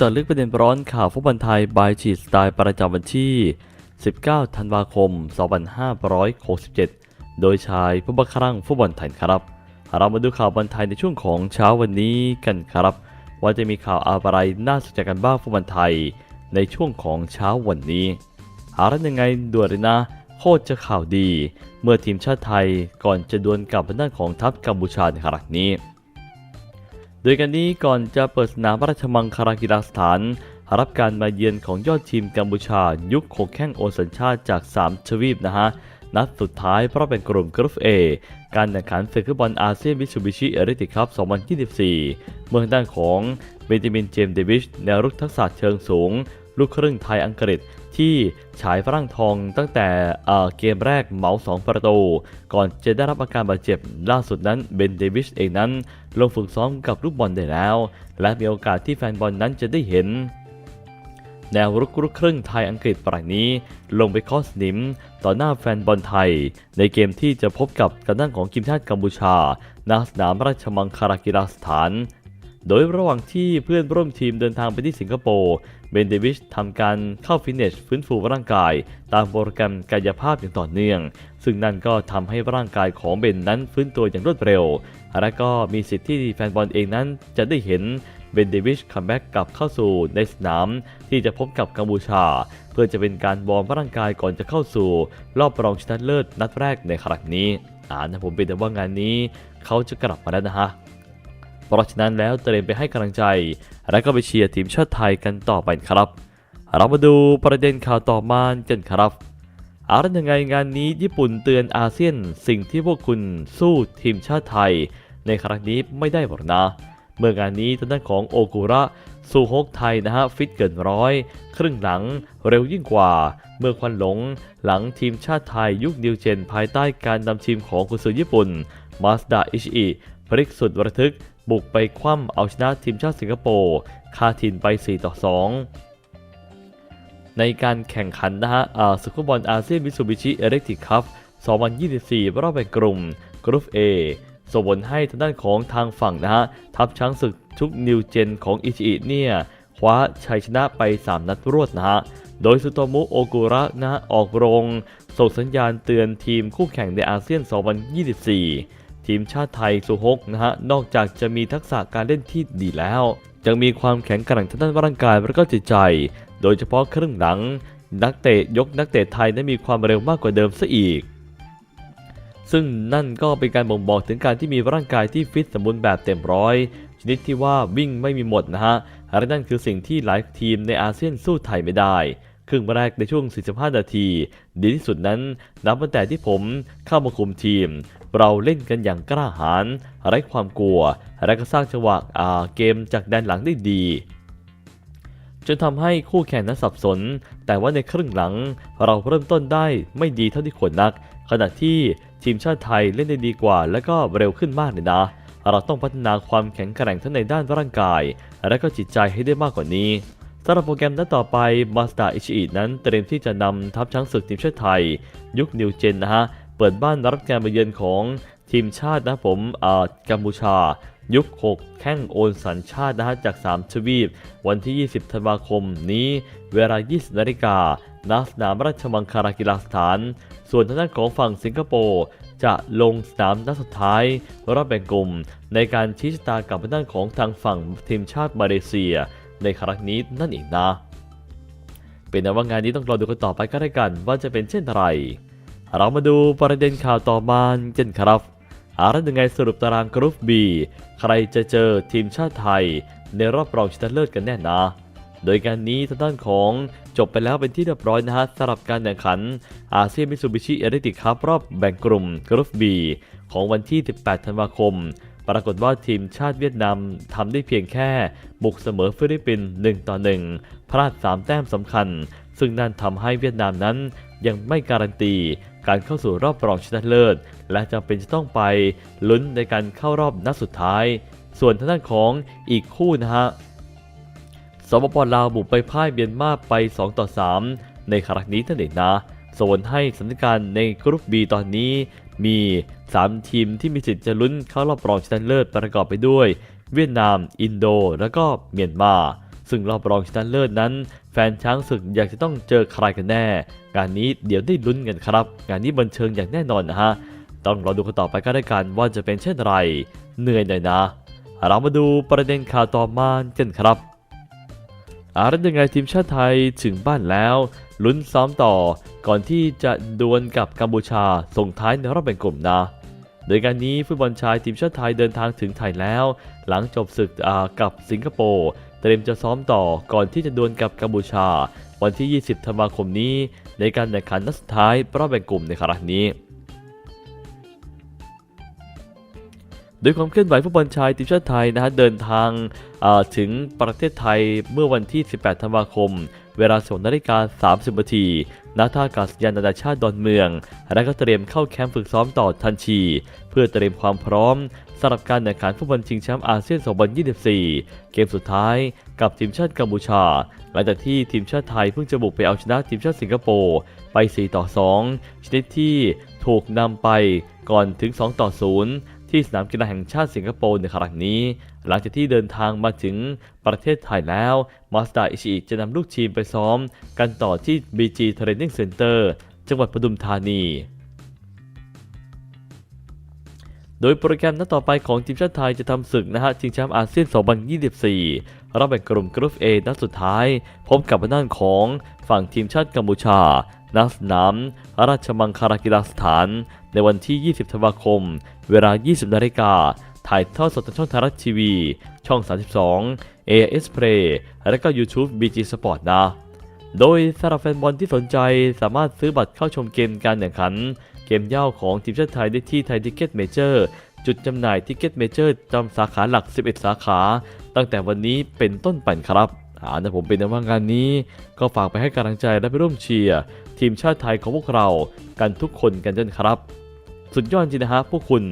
จาะลึกประเด็นร้อนข่าวฟุตบอลไทยบายชีสไตล์ประจำวันที่ 19 ธันวาคม 2567 โดยชายผู้บังคับรังฟุตบอลไทยครับ เรามาดูข่าวบอลไทยในช่วงของเช้าวันนี้กันครับ ว่าจะมีข่าวอะไรน่าสนใจกันบ้างฟุตบอลไทย ในช่วงของเช้าวันนี้หารันยังไงด่วนเลยนะ โคตรจะข่าวดี เมื่อทีมชาติไทยก่อนจะดวลกับทางด้านของทัพกัมพูชาในครั้งนี้ โดยกันนี้ก่อนจะเปิดสนามราชมังคลากีฬาสถาน รับการมาเยือนของยอดทีมกัมพูชา ยุคโคแข้งโอสัญชาติจาก3ทวีปนะฮะ นัดสุดท้ายเพราะเป็นกลุ่มกรุ๊ป A การแข่งขันศึกฟุตบอลอาเซียนมิชูบิชิเอริติคัพ 2024 เมืองด้านของเบนจามินเจมส์เดวิชแนวรุกทักษะเชิงสูง ลูกครึ่งไทยอังกฤษ ที่ฉายฝรั่งทองตั้งแต่เกมแรกเหมา2ประตูก่อนจะได้รับอาการบาดเจ็บล่าสุดนั้นเบนเดวิชเองนั้น ลงฝึกซ้อมกับลูกบอลได้แล้ว และมีโอกาสที่แฟนบอลนั้นจะได้เห็น แนวรุกรุกครึ่งไทยอังกฤษปรายนี้ ลงไปคอสนิม ต่อหน้าแฟนบอลไทย ในเกมที่จะพบกับกันด้านของทีมชาติกัมพูชาณสนามราชมังคลากีฬาสถาน โดยระหว่างที่เพื่อนร่วมทีมเดินทางไปที่สิงคโปร์เบนเดวิชทำการเข้าฟิตเนสฟื้นฟูร่างกาย ตามโปรแกรมกายภาพอย่างต่อเนื่อง ซึ่งนั่นก็ทำให้ร่างกายของเบนนั้นฟื้นตัวอย่างรวดเร็ว และก็มีสิทธิ์ที่แฟนบอลเองนั้นจะได้เห็นเบนเดวิชคัมแบ็กกลับเข้าสู่ในสนามที่จะพบกับกัมพูชา เพื่อจะเป็นการวอร์มร่างกายก่อนจะเข้าสู่ รอบรองชนะเลิศนัดแรกในครั้งนี้อ่านะผมเป็นแต่ว่างานนี้ เขาจะกลับมาแล้วนะฮะ เพราะฉะนั้นแล้วเตรียมไปให้กำลังใจ และก็ไปเชียร์ทีมชาติไทยกันต่อไปครับ เรามาดูประเด็นข่าวต่อมากันครับอารันยังไงงานนี้ญี่ปุ่นเตือนอาเซียนสิ่งที่พวกคุณสู้ทีมชาติไทย ในครั้งนี้ไม่ได้หรอกนะ เมื่องานนี้ทางด้านของโอกุระซูฮกไทยนะฮะฟิตเกินร้อย ครึ่งหลังเร็วยิ่งกว่า เมื่อควันหลงหลังทีมชาติไทยยุคนิวเจนภายใต้การนำทีมของกุนซือญี่ปุ่นมาสดาอิชิพลิกสุดระทึก บุกไปคว่ำเอาชนะทีมชาติสิงคโปร์คาทินไป 4 ต่อ 2 ในการแข่งขันนะฮะอ่าศึกฟุตบอลอาเซียนมิซูบิชิเอเล็กทริกคัพ2024 รอบแบ่งกลุ่มกรุ๊ป A ส่งผลให้ทางด้านของทางฝั่งนะฮะ ทัพช้างศึกชุกนิวเจนของอิชิอิเนี่ยคว้าชัยชนะไป 3 นัดรวดนะฮะ โดยสุโตมุโอกุระนะฮะออกโรง ส่งสัญญาณเตือนทีมคู่แข่งในอาเซียน 2024 ทีมชาติไทยสุฮกนะฮะนอกจากจะมีทักษะการเล่นที่ดีแล้ว ยังมีความแข็งแกร่งทางด้านร่างกายและก็จิตใจ โดยเฉพาะครึ่งหลัง นักเตะยกนักเตะไทยนั้มีความเร็วมากกว่าเดิมซะอีก ซึ่งนั่นก็เป็นการบ่งบอกถึงการที่มีร่างกายที่ฟิตสมบูรณ์แบบเต็มร้อยชนิดที่ว่าวิ่งไม่มีหมดนะฮะและนั่นคือสิ่งที่หลายทีมในอาเซียนสู้ไทยไม่ได้ครึ่งแรกในช่วง 45 นาที ดีที่สุดนั้น นับตั้งแต่ที่ผมเข้ามาคุมทีม เราเล่นกันอย่างกล้าหาญไร้ความกลัว และก็สร้างจังหวะเกมจากแดนหลังได้ดี จนทำให้คู่แข่งนั้นสับสน แต่ว่าในครึ่งหลังเราเริ่มต้นได้ไม่ดีเท่าที่ควรนัก ขณะที่ทีมชาติไทยเล่นได้ดีกว่า และก็เร็วขึ้นมากเลยนะ เราต้องพัฒนาความแข็งแกร่งทั้งในด้านร่างกาย และก็จิตใจให้ได้มากกว่านี้สำหรับโปรแกรมนัดต่อไปมาส d าอิชิอินั้นเตรียมที่จะนำทัพช้างศึกทีมชาติไทย ยุคนิวเจนนะฮะ เปิดบ้านรับการมาเยือนของทีมชาตินะผมอ่ากัมพูชา ยุค 6 แข้งโอนสัญชาตินะฮะจาก3ทวีป วันที่ 20 ธันวาคมนี้ เวลา 20 นาฬิกาณสนามราชมังคลากีฬาสถาน ส่วนทางด้านของฝั่งสิงคโปร์จะลงสนามนัดสุดท้ายรอบแบ่งกลุ่ม ในการชี้ชะตากับทางด้านของทางฝั่งทีมชาติมาเลเซีย ในครั้งนี้นั่นเองนะ เป็นแต่ว่างานนี้ต้องรอดูกันต่อไปก็ได้กันว่าจะเป็นเช่นไร เรามาดูประเด็นข่าวต่อมากันครับอารันยังไงสรุปตารางกรุ๊ป B ใครจะเจอทีมชาติไทย ในรอบรองชนะเลิศกันแน่นะ โดยการนี้ทางด้านของจบไปแล้วเป็นที่เรียบร้อยนะฮะสำหรับการแข่งขันอาเซียนมิ t ูบิชิเอริติคัพรอบแบ่งกลุ่มกรุ๊ป B ของวันที่ 18 ธันวาคม ปรากฏว่าทีมชาติเวียดนามทำได้เพียงแค่บุกเสมอฟิลิปปินส์1ต่อ1พลาด 3 แต้มสำคัญ ซึ่งนั่นทำให้เวียดนามนั้นยังไม่การันตี การเข้าสู่รอบรองชนะเลิศ และจำเป็นจะต้องไปลุ้นในการเข้ารอบนัดสุดท้าย ส่วนทางด้านของอีกคู่นะฮะสปปลาวบุกไปพ่ายเมียนมาไป 2 ต่อ 3 ในครั้งนี้นั่นเองนะส่วนให้สถานการณ์ในกรุ๊ป B ตอนนี้มี 3 ทีมที่มีสิทธิ์จะลุ้นเข้ารอบรองชนะเลิศประกอบไปด้วย เวียดนาม อินโด แล้วก็เมียนมา ซึ่งรอบรองชนะเลิศนั้น แฟนช้างศึกอยากจะต้องเจอใครกันแน่งานนี้เดี๋ยวได้ลุ้นกันครับ งานนี้บันเทิงอย่างแน่นอนนะฮะ ต้องรอดูกันต่อไปก็ได้กันว่าจะเป็นเช่นไร เหนื่อยหน่อยนะ เรามาดูประเด็นข่าวต่อมากันครับอารัยังไงทีมชาติไทยถึงบ้านแล้วลุ้นซ้อมต่อ ก่อนที่จะดวลกับกัมพูชาส่งท้ายในรอบแบ่งกลุ่มนะโดยการนี้ฟุตบอลชายทีมชาติไทยเดินทางถึงไทยแล้ว หลังจบศึกอ่ากับสิงคโปร์ เตรียมจะซ้อมต่อก่อนที่จะดวลกับกัมพูชา วันที่ 20 ธันวาคมนี้ ในการแข่งขันนัดสุดท้ายรอบแบ่งกลุ่มในครั้งนี้โดยความเคลื่อนไหวฟุตบอลชายทีมชาติไทยนะฮะเดินทางาถึงประเทศไทยเมื่อวันที่ 18 ธันวาคม เวลา2นาฬิกา30นาทีณท่าอากาศยานนานาชาติดอนเมือง และก็เตรียมเข้าแคมป์ฝึกซ้อมต่อทันที เพื่อเตรียมความพร้อมสำหรับการแข่งขันฟุตบอลชิงแชมป์อาเซียน 2024 เกมสุดท้ายกับทีมชาติกัมพูชา หลังจากที่ทีมชาติไทยเพิ่งจะบุกไปเอาชนะทีมชาติสิงคโปร์ไป 4 ต่อ 2 ชนิดที่ถูกนำไปก่อนถึง 2 ต่อ 0 ที่สนามกีฬาแห่งชาติสิงคโปร์ในครั้งนี้ หลังจากที่เดินทางมาถึงประเทศไทยแล้ว มาส d a อิชิจะนำลูกทีมไปซ้อม กันต่อที่ BG Training Center จังหวัดปทุมธานีโดยโปรแกรมนัดต่อไปของทีมชาติไทยจะทำศึกนะฮะชิงแชมป์อาเซียน 2024รอบแบ่งกลุ่มกรุ๊ป A นัดสุดท้าย พบกับด้านของฝั่งทีมชาติกัมพูชา ณสนามราชมังคลากีฬาสถาน ในวันที่ 20 ธันวาคม เวลา 20 นาฬิกา ถ่ายทอดสดทางช่องไทยรัฐทีวี ช่อง 32 AS Play และก็ YouTube BG Sport นะ โดยสำหรับแฟนบอลที่สนใจสามารถซื้อบัตรเข้าชมเกมการแข่งขัน เกมย่าของทีมชาติไทยได้ที่ไทยทิกเก็ตเมเจอร์จุดจำหน่ายทิกเก็ตเมเจอร์จำสาขาหลัก 11 สาขา ตั้งแต่วันนี้เป็นต้นไปครับอ่านะผมเป็นในว่างานนี้ ก็ฝากไปให้กำลังใจและไปร่วมเชียร์ ทีมชาติไทยของพวกเรากันทุกคนกันด้วยนครับ สุดยอดจริงนะฮะพวกคุณ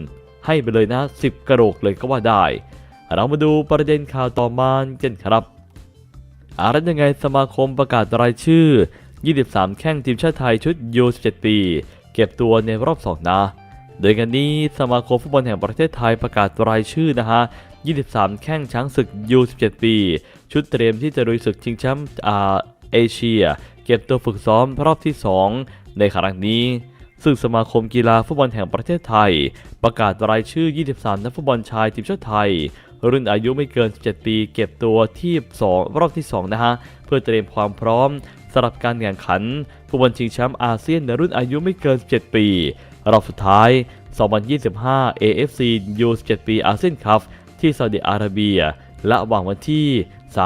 ให้ไปเลยนะ 10 กระโหลกเลยก็ว่าได้ เรามาดูประเด็นข่าวต่อมากันครับอารัยังไงสมาคมประกาศรายชื่อ 23 แข้งทีมชาติไทยชุดยู17 ปี เก็บตัวในรอบ2นะ โดยกันนี้สมาคมฟุตบอลแห่งประเทศไทยประกาศรายชื่อนะฮะ 23 แข้งช้างศึกยู17 ปี ชุดเตรียมที่จะลุยศึกชิงแชมป์อ่า เอเชีย เก็บตัวฝึกซ้อมรอบที่ 2 ในครั้งนี้ ซึ่งสมาคมกีฬาฟุตบอลแห่งประเทศไทย ประกาศรายชื่อ 23 นักฟุตบอลชายทีมชาติไทย รุ่นอายุไม่เกิน 17 ปี เก็บตัวที่ 2 รอบที่ 2 นะฮะ เพื่อเตรียมความพร้อมสำหรับการแข่งขันฟุตบอลชิงแชมป์อาเซียนในรุ่นอายุไม่เกิน17ปี รอบสุดท้าย 2025 AFC U17 ปีอาเซียนคัพที่ซาอุดิอาระเบีย และวางวันที่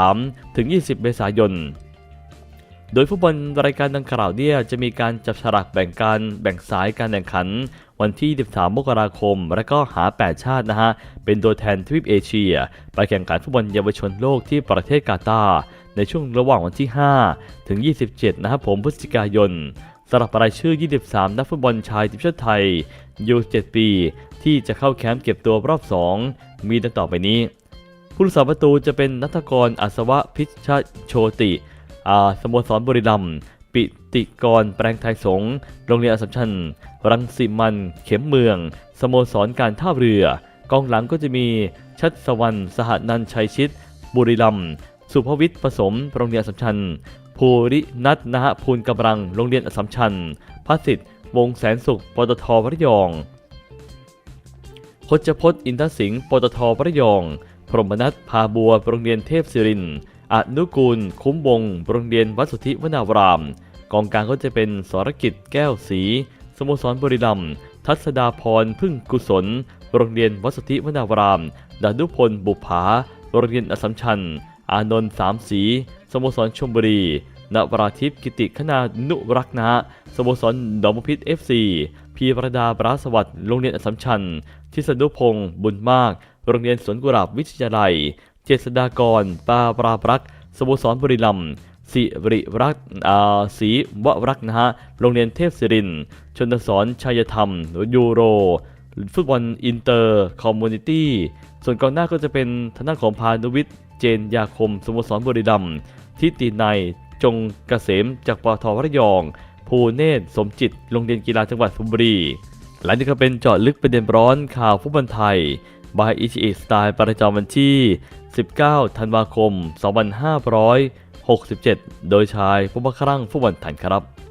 3 ถึง 20 เมษายน โดยฟุตบอลรายการดังกล่าวเนี่ยจะมีการจับฉลากแบ่งการแบ่งสายการแข่งขัน วันที่ 13 มกราคม และก็หา 8 ชาตินะฮะ เป็นตัวแทนทวีปเอเชีย ไปแข่งขันฟุตบอลเยาวชนโลกที่ประเทศกาตาร์ในช่วงระหว่างวันที่ 5 ถึง 27 นะครับผมพฤศจิกายนสำหรับรายชื่อ 23 นักฟุตบอลชายทีมชาติไทยยู7ปี ที่จะเข้าแคมป์เก็บตัวรอบ 2 มีดังต่อไปนี้ ผู้รักษาประตูจะเป็นนัทกรอัศวะพิชชโชติ สโมสรบุรีรัมย์ปิติกรแปลงไทยสงโรงเรียนอสัมชัญ รังสิมัน เข็มเมือง สโมสรการท่าเรือ กองหลังก็จะมีชัดสวรรณสหนันชัยชิต บุรีรัมย์สุภวิทย์ผสมโรงเรียนอสัมชัญภูรินัทนะฮะภูลกำลังโรงเรียนอสัมชัญพัสิทธิ์วงแสนสุขปตทระยองพจพจน์อินทสิงห์ปตทระยอง พรหมนัทพาบัวโรงเรียนเทพศิรินทร์ อนุกูล คุ้มวงโรงเรียนวัดสุทธิวนาวราม กองกลางก็จะเป็นสรกิจแก้วศรีสโมสรบรีรัมทัศดาพรพึ่งกุศล โรงเรียนวัดสุทธิวนาวรามดานุพลบุภาโรงเรียนอสัมชัญ อานนท์สามสี สโมสรชมบุรี นวราทิพย์กิติคณานุรักษ์นะสโมสรดอมพิษเอฟซีพีประดาบราสวัสดิ์โรงเรียนอสสัมชัญ ทิศนุพงศ์บุญมาก โรงเรียนสวนกุหลาบวิทยาลัย เจษฎากร ปาปราบรักษ์สโมสรบุรีรัมย์สิริรักษ์ศรีวรักษ์นะฮะ โรงเรียนเทพศิริน ชนสรชัยธรรม ยูโร ฟุตบอลอินเตอร์ คอมมูนิตี้ ส่วนกองหน้าก็จะเป็นทางด้านของพานุวิทย์ เจนยาคม สโมสรบุรีรัมย์ทิตินัยจงเกษม จากปตทระยอง ภูเนศสมจิต โรงเรียนกีฬาจังหวัดสุพรรณบุรี หลังจากก็เป็นเจาะลึกประเด็นร้อนข่าวฟุตบอลไทยบายอิชิอิสไตล์ประจำวันที่ 19 ธันวาคม 2567 โดยชายผู้บัครั่งฟุตบอลถันครับ